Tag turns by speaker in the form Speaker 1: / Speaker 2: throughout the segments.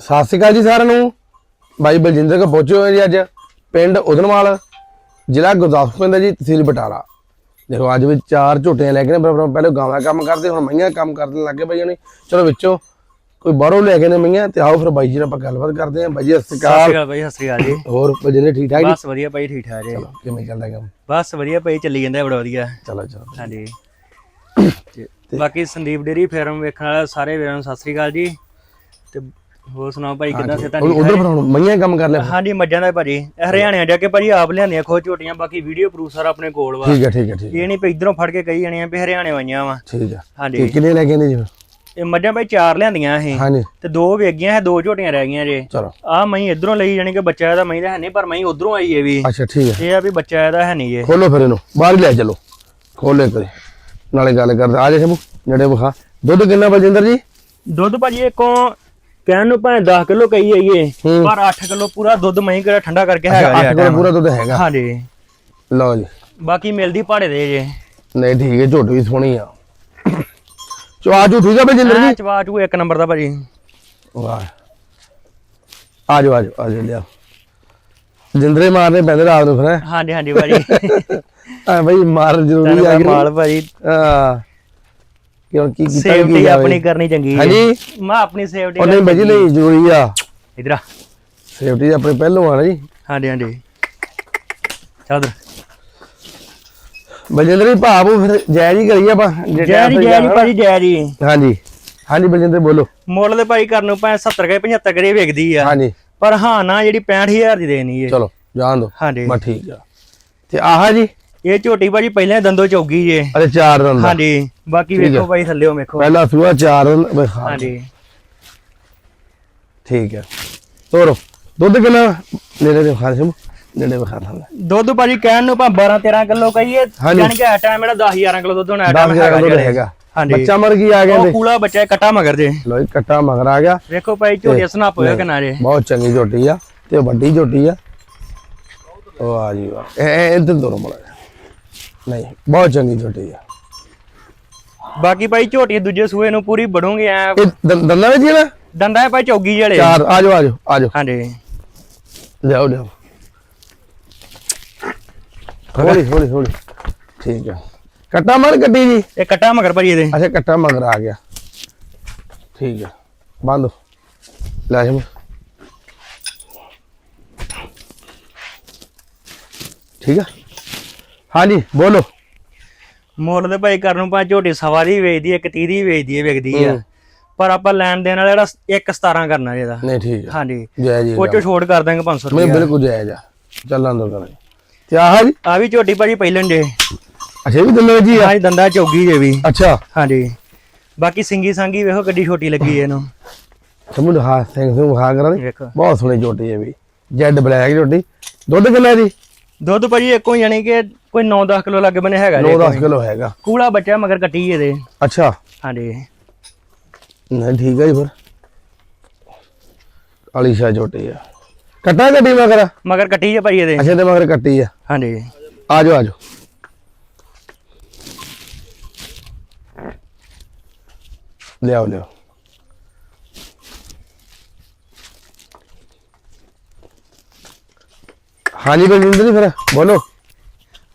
Speaker 1: ਸਤਿ ਸ਼੍ਰੀ ਅਕਾਲ ਜੀ ਸਾਰਿਆਂ ਨੂੰ। ਬਾਈ ਬਲਜਿੰਦਰ ਕੋ ਪਹੁੰਚੇ ਹੋਏ ਜੀ ਅੱਜ ਪਿੰਡ ਉਦਨਵਾਲ ਜ਼ਿਲ੍ਹਾ ਗੁਰਦਾਸਪੁਰ ਪੈਂਦਾ ਜੀ ਤਹਿਸੀਲ ਬਟਾਲਾ। ਦੇਖੋ ਅੱਜ ਵੀ ਚਾਰ ਝੋਟੀਆਂ ਲੈ ਕੇ ਨੇ ਪਰ ਪਹਿਲੇ ਗਾਵਾਂ ਦਾ ਕੰਮ ਕਰਦੇ ਹੁਣ ਮਈਆਂ ਦਾ ਕੰਮ ਕਰਨ ਲੱਗੇ ਬਾਈ ਨੇ ਚਲੋ ਵਿੱਚੋਂ ਕੋਈ ਬਾਹਰੋਂ ਲੈ ਕੇ ਨੇ ਮਈਆਂ ਤੇ ਆਓ ਫਿਰ ਬਾਈ ਜੀ ਨਾਲ ਆਪਾਂ ਗੱਲਬਾਤ ਕਰਦੇ ਹਾਂ। ਬਾਈ ਜੀ ਸਤਿ ਸ਼੍ਰੀ
Speaker 2: ਸਤਿ
Speaker 1: ਅਕਾਲ
Speaker 2: ਸ਼੍ਰੀ ਅਕਾਲ ਭਾਈ ਸਤਿ ਸ਼੍ਰੀ ਅਕਾਲ ਜੀ।
Speaker 1: ਹੋਰ ਬਲਜਿੰਦਰ ਠੀਕ ਠਾਕ ਜੀ?
Speaker 2: ਬਸ ਵਧੀਆ ਭਾਈ ਠੀਕ ਠਾਕ ਜੀ।
Speaker 1: ਚਲੋ ਕਿਵੇਂ ਚੱਲਦਾ ਕੰਮ?
Speaker 2: ਬਸ ਵਧੀਆ ਭਾਈ ਚੱਲੀ ਜਾਂਦਾ ਬੜਾ ਵਧੀਆ।
Speaker 1: ਚਲੋ ਚਲੋ।
Speaker 2: ਹਾਂਜੀ। ਬਾਕੀ ਸੰਦੀਪ ਡੇਰੀ ਫਾਰਮ ਵੇਖਣ ਵਾਲੇ ਸਾਰੇ ਵੀਰਾਂ ਨੂੰ ਸਤਿ ਸ਼੍ਰੀ ਅਕਾਲ ਜੀ। ਤੇ ਹੋਰ ਸੁਣਾਓ ਭਾਈ ਕਿੱਦਾਂ ਸੇ ਤਾਂ
Speaker 1: ਉਧਰ ਹੁਣ ਮਈਆਂ ਕੰਮ ਕਰ ਲਿਆ।
Speaker 2: ਹਾਂਜੀ ਮੱਝਾਂ ਦਾ ਭਾਜੀ। ਇਹ ਹਰਿਆਣੇ ਜਾ ਕੇ ਭਾਜੀ ਆਪ ਲਿਆਂਦੀਆਂ ਖੋ ਝੋਟੀਆਂ ਬਾਕੀ ਵੀਡੀਓ ਪ੍ਰੂਫ ਸਾਰਾ ਆਪਣੇ ਕੋਲ ਵਾ।
Speaker 1: ਠੀਕ ਹੈ ਠੀਕ ਹੈ ਠੀਕ
Speaker 2: ਇਹ ਨਹੀਂ ਵੀ ਇਧਰੋਂ ਫੜ ਕੇ ਕਹੀ ਜਾਣੀਆਂ ਵੀ ਹਰਿਆਣੇ ਆਈਆਂ ਵਾ।
Speaker 1: ਠੀਕ ਹੈ
Speaker 2: ਹਾਂਜੀ।
Speaker 1: ਕਿੰਨੇ ਲੈ ਕੇ ਆਂਦੇ ਜੀ? ਫਿਰ?
Speaker 2: ਇਹ ਮੱਝਾਂ ਭਾਈ ਚਾਰ ਲਿਆਂਦੀਆਂ ਇਹ।
Speaker 1: ਹਾਂਜੀ।
Speaker 2: ਤੇ ਦੋ ਵੇਗੀਆਂ ਹੈ ਦੋ ਝੋਟੀਆਂ ਰਹਿ ਗਈਆਂ ਜੇ।
Speaker 1: ਚਲੋ।
Speaker 2: ਆ ਮਈ ਇਧਰੋਂ ਲਈ ਜਾਣੀ ਕਿ ਬੱਚਾ ਇਹਦਾ ਮਈ ਦਾ ਹੈ ਨਹੀਂ ਪਰ ਮਈ ਉਧਰੋਂ ਆਈ ਇਹ ਵੀ।
Speaker 1: ਅੱਛਾ ਠੀਕ ਹੈ
Speaker 2: ਇਹ ਆ ਵੀ ਬੱਚਾ ਇਹਦਾ ਹੈ ਨਹੀਂ ਜੇ
Speaker 1: ਖੋਲੋ ਫਿਰ ਇਹਨੂੰ ਬਾਹਰ ਹੀ ਲੈ ਚਲੋ। ਖੋਲੇ ਕਰੇ ਨਾਲੇ ਗੱਲ ਕਰਦੇ ਆ ਜਾ ਸ਼ਬੂ ਨੇੜੇ ਵਿਖਾ। ਦੁੱਧ ਕਿੰਨਾ ਬਲਜਿੰਦਰ ਜੀ?
Speaker 2: ਦੁੱਧ ਭਾਜੀ ਇੱਕੋ ਕਹਿਣ ਨੂੰ ਭਾਵੇਂ 10 ਕਿਲੋ ਕਹੀ ਜਾਈਏ। ਪਰ 8 ਕਿਲੋ ਪੂਰਾ ਦੁੱਧ ਮਹੀਂ ਕਿਹੜਾ ਠੰਡਾ ਕਰਕੇ ਹੈਗਾ
Speaker 1: 8 ਕਿਲੋ ਪੂਰਾ ਦੁੱਧ ਹੈਗਾ।
Speaker 2: ਹਾਂਜੀ।
Speaker 1: ਲਓ ਜੀ।
Speaker 2: ਬਾਕੀ ਮਿਲਦੀ ਭਾੜੇ ਦੇ ਜੇ।
Speaker 1: ਨਹੀਂ ਠੀਕ ਹੈ ਝੋਟੀ ਵੀ ਸੋਹਣੀ ਆ। ਚਵਾ ਜੂ ਠੀਕ ਆ ਬਲਜਿੰਦਰ ਜੀ?
Speaker 2: ਚਵਾ ਚੂ ਇੱਕ ਨੰਬਰ ਦਾ ਭਾਜੀ।
Speaker 1: ਵਾਹ। ਆ ਜਾਓ ਆ ਜਾਓ ਆ ਜਾਓ ਲਿਆ ਜਿੰਦਰੇ ਮਾਰਨੇ ਪੈਂਦੇ ਰਾਤ ਨੂੰ ਫਿਰ
Speaker 2: ਹਾਂਜੀ ਹਾਂਜੀ ਭਾਜੀ।
Speaker 1: ਆ ਬਈ ਮਾਰ ਜ਼ਰੂਰੀ ਆ
Speaker 2: ਮਾਲ ਭਾਜੀ।
Speaker 1: ਆ ਕੀ ਕੀਤਾ
Speaker 2: ਸੇਫਟੀ
Speaker 1: ਕੀ ਜਾਵੇ?
Speaker 2: ਆਪਣੀ ਕਰਨੀ ਚੰਗੀ ਹੈ।
Speaker 1: ਹਾਂਜੀ?
Speaker 2: ਮੈਂ ਆਪਣੀ ਸੇਫਟੀ
Speaker 1: ਉਹ ਨਹੀਂ ਬਜੀ ਨਹੀਂ ਜ਼ਰੂਰੀ ਆ।
Speaker 2: ਇਧਰ
Speaker 1: ਸੇਫਟੀ ਆਪਣੇ ਪਹਿਲੋਂ ਆ ਨਾ ਜੀ।
Speaker 2: ਹਾਂਜੀ ਹਾਂਜੀ। ਚੱਲ ਉਧਰ
Speaker 1: ਬਲਜਿੰਦਰ ਜੀ ਭਾਵ ਫਿਰ ਜੈ ਜੀ ਕਰੀਏ ਆਪਾਂ ਜੇ
Speaker 2: ਜੈ ਜੀ
Speaker 1: ਤੇ
Speaker 2: ਜੈ ਜੀ
Speaker 1: ਜਾਣਾ।
Speaker 2: ਭਾਜੀ ਜੈ ਜੀ
Speaker 1: ਹਾਂਜੀ। ਹਾਂਜੀ ਬਲਜਿੰਦਰ ਬੋਲੋ।
Speaker 2: ਮੁੱਲ ਦੇ ਭਾਈ ਕਰਨ ਨੂੰ ਭਾਵੇਂ 70 ਕੇ 75 ਕਰੇ ਵੇਖਦੀ ਆ।
Speaker 1: ਹਾਂਜੀ।
Speaker 2: ਪਰ ਹਾਂ ਨਾ ਜਿਹੜੀ 65000 ਦੀ ਦੇਣੀ ਹੈ
Speaker 1: ਚਲੋ ਜਾਣ ਦੋ।
Speaker 2: ਹਾਂਜੀ।
Speaker 1: ਬਸ ਠੀਕ ਆ। ਤੇ ਆਹ ਜੀ।
Speaker 2: ਇਹ ਝੋਟੀ ਭਾਜੀ ਪਹਿਲਾਂ ਦੰਦੋ ਚੌਗੀ ਜੇ।
Speaker 1: ਅਰੇ ਚਾਰ ਦਿਨ ਦਾ
Speaker 2: ਹਾਂਜੀ ਬਾਕੀ ਵੇਖੋ ਭਾਈ ਥੱਲੇੋਂ ਵੇਖੋ।
Speaker 1: ਪਹਿਲਾ ਸੂਆ ਚਾਰ
Speaker 2: ਹਾਂਜੀ।
Speaker 1: ਠੀਕ ਹੈ ਤੋਰੋ। ਦੁੱਧ ਕਿੰਨਾ? ਨੇੜੇ ਦੇ ਖਾ ਸਮ ਨੇੜੇ ਵਿਖਾ ਲਾਂ
Speaker 2: ਦੁੱਧ ਭਾਜੀ ਕਹਿਣ ਨੂੰ ਭਾ 12 13 ਕਿਲੋ ਕਹੀਏ। ਜਾਨ ਕਿ ਟਾਈਮ ਇਹਦਾ 10 11 ਕਿਲੋ ਦੁੱਧ ਹੋਣਾ
Speaker 1: 10
Speaker 2: ਟਾਈਮ
Speaker 1: ਹਜ਼ਾਰ ਦੁੱਧ
Speaker 2: ਜਿਹੜੇ।
Speaker 1: ਹੈਗਾ।
Speaker 2: ਹਾਂਜੀ।
Speaker 1: ਬੱਚਾ ਮਰ ਗਈ ਆ
Speaker 2: ਉਹ
Speaker 1: ਗਏ
Speaker 2: ਕੂਲਾ ਬੱਚਾ ਕੱਟਾ ਮਗਰ ਜੇ।
Speaker 1: ਲੋ ਕੱਟਾ ਮਗਰ ਆ ਗਿਆ।
Speaker 2: ਵੇਖੋ ਭਾਈ ਝੋਟੀ ਸਨਾਪ ਹੋਇਆ ਕਿ ਨਾ ਜੇ।
Speaker 1: ਬਹੁਤ ਚੰਗੀ ਝੋਟੀ ਆ ਤੇ ਵੱਡੀ ਝੋਟੀ ਆ। ਵਾਹ ਜੀ ਵਾਹ। ਇਹ- ਇੱਧਰ ਦੋਨੋਂ ਮੜਾ ਨਹੀਂ ਬਹੁਤ ਚੰਗੀ ਝੋਟੀ ਆ।
Speaker 2: ਬਾਕੀ ਭਾਈ ਝੋਟੀ ਦੂਜੇ ਸੂਏ ਨੂੰ ਪੂਰੀ ਬੜੂਗੇ ਐ
Speaker 1: ਇਹ ਦੰ- ਦੰਦਾਂ ਵਿੱਚ ਹੀ ਨਾ?
Speaker 2: ਡੰਡਾ ਹੈ ਭਾਈ ਚੌਗੀ ਜਿਹੜੇ
Speaker 1: ਚਾਰ ਆ ਜਾਓ ਆ ਜਾਓ ਆ ਜਾਓ
Speaker 2: ਹਾਂਜੀ।
Speaker 1: ਲਿਆਓ ਲਿਆਓ। ਹੌਲੀ ਹੌਲੀ ਹੌਲੀ। ਠੀਕ ਹੈ ਕੱਟਾ ਮਰ ਕੱਟੀ ਜੀ?
Speaker 2: ਇਹ ਕੱਟਾ ਮਗਰ ਭਾਜੀ ਇਹਦੇ।
Speaker 1: ਅੱਛਾ ਕੱਟਾ ਮਗਰ ਆ ਗਿਆ। ਠੀਕ ਹੈ ਬੰਦ। ਲੈ ਜਮ ਠੀਕ ਹੈ ਹਾਂਜੀ ਬੋਲੋ।
Speaker 2: ਮੁੱਲ ਦੇ ਭਾਈ ਕਰਨ ਨੂੰ ਭਾਵੇਂ ਝੋਟੀ ਸਵਾਰੀ ਵੇਚਦੀ ਹੈ ਇੱਕ 30 ਦੀ ਵੇਚਦੀ ਹੈ ਵਿਕਦੀ ਆ ਪਰ ਆਪਾਂ ਲੈਣ ਦੇਣ ਵਾਲਾ ਜਿਹੜਾ 1 17 ਕਰਨਾ ਇਹਦਾ।
Speaker 1: ਨਹੀਂ ਠੀਕ ਹੈ
Speaker 2: ਹਾਂਜੀ।
Speaker 1: ਜੈ ਜੀ
Speaker 2: ਉਹ ਚੋਂ ਛੋੜ ਕਰ ਦਾਂਗੇ 500
Speaker 1: ਮੈਂ
Speaker 2: ਰੁਪਏ
Speaker 1: ਬਿਲਕੁਲ ਜੈ ਜਾ। ਚੱਲਾਂ ਦੋ ਕਰਾਂ। ਤੇ ਆਹ ਜੀ?
Speaker 2: ਆ ਵੀ ਝੋਟੀ ਭਾਜੀ ਪਹਿਲਣ ਜੇ।
Speaker 1: ਅੱਛਾ ਇਹ ਵੀ ਦਿੰਦੇ ਜੀ ਆ?
Speaker 2: ਹਾਂਜੀ ਦੰਦਾ ਚੌਗੀ ਜੇ ਵੀ।
Speaker 1: ਅੱਛਾ।
Speaker 2: ਹਾਂਜੀ। ਬਾਕੀ ਸਿੰਗੀ ਸੰਗੀ ਵੇਖੋ ਗੱਡੀ ਛੋਟੀ ਲੱਗੀ ਹੈ ਇਹਨੂੰ।
Speaker 1: ਸਮਝ ਹਾਂ ਸਿੰਘ ਸਿੰਘ ਵਿਖਾ ਕਰਾਂ
Speaker 2: ਵੇਖੋ।
Speaker 1: ਬਹੁਤ ਸੋਹਣੀ ਝੋਟੀ ਹੈ ਵੀ। ਜੈਡ ਬਲੈਕ ਝੋਟੀ। ਦੁੱਧ ਕਿੰਨਾ ਜੀ?
Speaker 2: ਦੁੱਧ ਭਾਜੀ ਇੱਕੋ ਹੀ ਯਾਨੀ ਕਿ ਕੋਈ 9-10 ਕਿਲੋ ਲੱਗੇ ਬਨੇ ਹੈਗਾ
Speaker 1: 9-10 ਕਿਲੋ ਹੈਗਾ।
Speaker 2: ਕੂਲਾ ਬੱਚਾ ਮਗਰ ਕੱਟੀ ਇਹਦੇ।
Speaker 1: ਅੱਛਾ।
Speaker 2: ਹਾਂਜੀ।
Speaker 1: ਨਹੀਂ ਠੀਕ ਹੈ ਜੀ ਫਿਰ। ਕਾਲੀ ਸ਼ਾਹ ਝੋਟੀ ਆ। ਕੱਟਾ ਗੱਡੀ ਮਗਰ?
Speaker 2: ਮਗਰ ਕੱਟੀ ਜੇ ਭਾਜੀ ਇਹਦੇ।
Speaker 1: ਅੱਛਾ ਤੇ ਮਗਰ ਕੱਟੀ ਆ।
Speaker 2: ਹਾਂਜੀ।
Speaker 1: ਆ ਜਾਓ ਆ ਜਾਓ ਲਿਆਓ ਲਿਆਓ। ਹਾਂਜੀ ਬਲਜਿੰਦਰ ਜੀ ਫਿਰ? ਬੋਲੋ।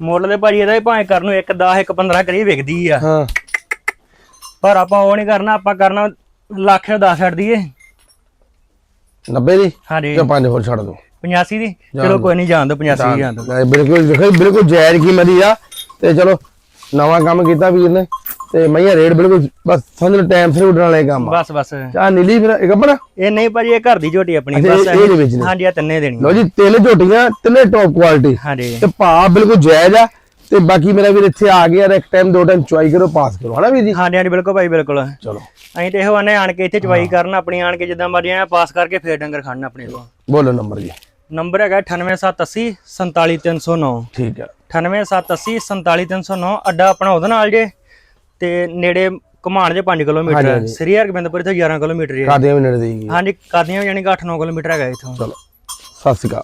Speaker 2: ਮੁੱਲ ਦੇ ਭਾਜੀ ਇਹਦਾ ਹੀ ਭਾਵੇਂ ਕਰਨ ਨੂੰ 1 10 1 15 ਕਰੀ ਵਿਕਦੀ ਆ।
Speaker 1: ਹਾਂ।
Speaker 2: ਪਰ ਆਪਾਂ ਉਹ ਨਹੀਂ ਕਰਨਾ ਆਪਾਂ ਕਰਨਾ ਲੱਖ 10 ਛੱਡ ਦਈਏ।
Speaker 1: 90 ਦੀ?
Speaker 2: ਹਾਂਜੀ।
Speaker 1: ਜਾਂ 5 ਹੋਰ ਛੱਡ ਦੋ।
Speaker 2: 85 ਦੀ? ਚਲੋ ਕੋਈ ਨਹੀਂ ਜਾਣ ਦੋ 85 ਦੀ ਜਾਣ ਦੋ।
Speaker 1: ਬਿਲਕੁਲ ਬਿਲਕੁਲ ਜਾਇਜ਼ ਕੀਮਤ ਹੀ ਆ। ਤੇ ਚਲੋ ਨਵਾਂ ਕੰਮ ਕੀਤਾ ਵੀਰ ਨੇ ਤੇ ਮਈਆਂ ਰੇਟ ਬਿਲਕੁਲ ਬਸ ਸਮਝ ਲਓ ਟਾਈਮ ਸਿਰ ਉੱਡਣ ਵਾਲੇ ਕੰਮ ਆ।
Speaker 2: ਬਸ ਬਸ।
Speaker 1: ਆ ਨੀਲੀ ਫਿਰ ਇੱਕ ਆਪਣਾ
Speaker 2: ਇਹ ਨਹੀਂ ਭਾਜੀ ਇਹ ਘਰ ਦੀ ਝੋਟੀ ਆਪਣੀ
Speaker 1: ਅੱਛਾ,
Speaker 2: ਬਸ।
Speaker 1: ਇਹ- ਇਹ ਨੇ।
Speaker 2: ਹਾਂਜੀ ਆ ਤਿੰਨੇ ਦੇਣੀ
Speaker 1: ਲਓ ਜੀ ਤਿੰਨ ਝੋਟੀਆਂ ਤਿੰਨੇ ਟੌਪ ਕੁਆਲਿਟੀ
Speaker 2: ਹਾਂਜੀ।
Speaker 1: ਤੇ ਭਾਅ ਬਿਲਕੁਲ ਜਾਇਜ਼ ਆ। ਤੇ ਬਾਕੀ ਮੇਰਾ ਵੀਰ ਇੱਥੇ ਆ ਗਿਆ ਇੱਕ ਟਾਈਮ ਦੋ ਟਾਈਮ ਚੁਆਈ ਕਰੋ ਪਾਸ ਕਰੋ। ਹਨਾ ਵੀਰ ਜੀ?
Speaker 2: ਹਾਂਜੀ ਹਾਂਜੀ ਬਿਲਕੁਲ ਭਾਈ ਬਿਲਕੁਲ।
Speaker 1: ਚਲੋ।
Speaker 2: ਅਸੀਂ ਤੇ ਇਹੋ ਆਨੇ ਆਣ ਕੇ ਇੱਥੇ ਚਵਾਈ ਕਰਨ ਆਪਣੀ ਆਣ ਕੇ ਜਿੱਦਾਂ ਮਰਜ਼ੀ ਆ ਪਾਸ ਕਰਕੇ ਫੇਰ ਡੰਗਰ ਖੜਨ ਆਪਣੇ ਕੋਲ।
Speaker 1: ਬੋਲੋ ਨੰਬਰ ਜੀ।
Speaker 2: ਨੰਬਰ ਹੈਗਾ 98780 47309
Speaker 1: ਠੀਕ ਹੈ
Speaker 2: 98780 47309 ਅੱਡਾ ਆਪਣਾ ਉਹਦੇ ਨਾਲ ਜੇ। ਤੇ ਨੇੜੇ ਘਮਾਣ ਜੇ 5 ਕਿਲੋਮੀਟਰ ਸ੍ਰੀ ਹਰਗੋਬਿੰਦਪੁਰ ਤੋਂ 11 ਕਿਲੋਮੀਟਰ ਜੇ
Speaker 1: ਕਾਦੀਆਂ ਵੀ ਨੇੜੇ ਦੀ
Speaker 2: ਹਾਂਜੀ ਕਾਦੀਆਂ ਯਾਨੀ ਕਿ 8-9 ਕਿਲੋਮੀਟਰ ਹੈਗਾ ਇਥੋਂ।
Speaker 1: ਚਲੋ ਸਤਿ ਸ਼੍ਰੀ ਅਕਾਲ।